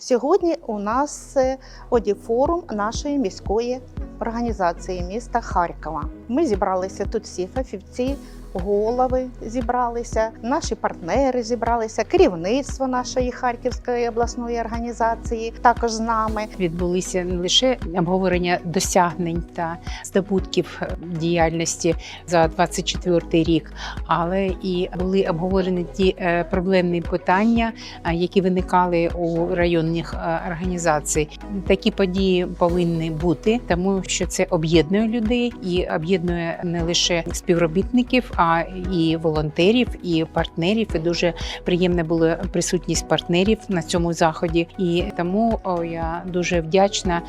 Сьогодні у нас е, одіфорум нашої міської організації міста Харкова. Ми зібралися тут всі фахівці, голови зібралися, наші партнери зібралися, керівництво нашої Харківської обласної організації також з нами. відбулися не лише обговорення досягнень та здобутків діяльності за 24 рік, але і були обговорені ті е, проблемні питання, е, які виникали у районних е, організацій. Такі події повинні бути, тому що це об'єднує людей і об'єднує не лише співробітників, а і волонтерів, і партнерів. І дуже приємна була присутність партнерів на цьому заході. І тому я дуже вдячна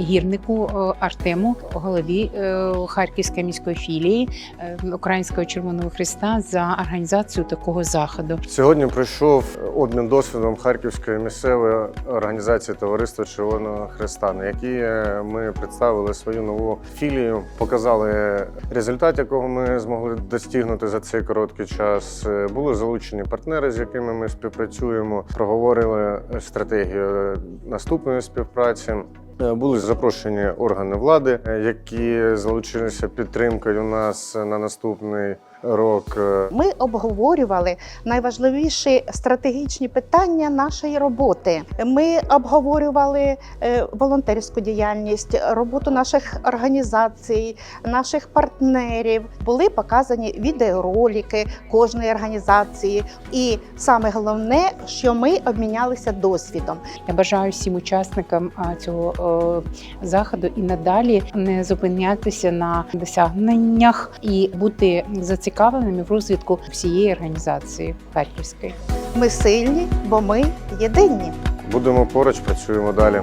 гірнику Артему, голові е, Харківської міської філії е, Українського Червоного Христа за організацію такого заходу. Сьогодні пройшов обмін досвідом Харківської місцевої організації Товариства Червоного Христа, на якій е, ми представили свою нову філію, показали результат, якого ми змогли достигнути за цей короткий час. Е, Були залучені партнери, з якими ми співпрацюємо, проговорили стратегію наступної співпраці. Е, Були запрошені органи влади, е, які залучилися підтримкою нас на наступний рок. Е, Ми обговорювали найважливіші стратегічні питання нашої роботи. Ми обговорювали е, волонтерську діяльність, роботу наших організацій, наших партнерів. Були показані відеоролики кожної організації. І саме головне, що ми обмінялися досвідом. Я бажаю всім учасникам цього заходу і надалі не зупинятися на досягненнях і бути зацікавленими в розвитку всієї організації Харківської. Ми сильні, бо ми єдині. Будемо поруч, працюємо далі.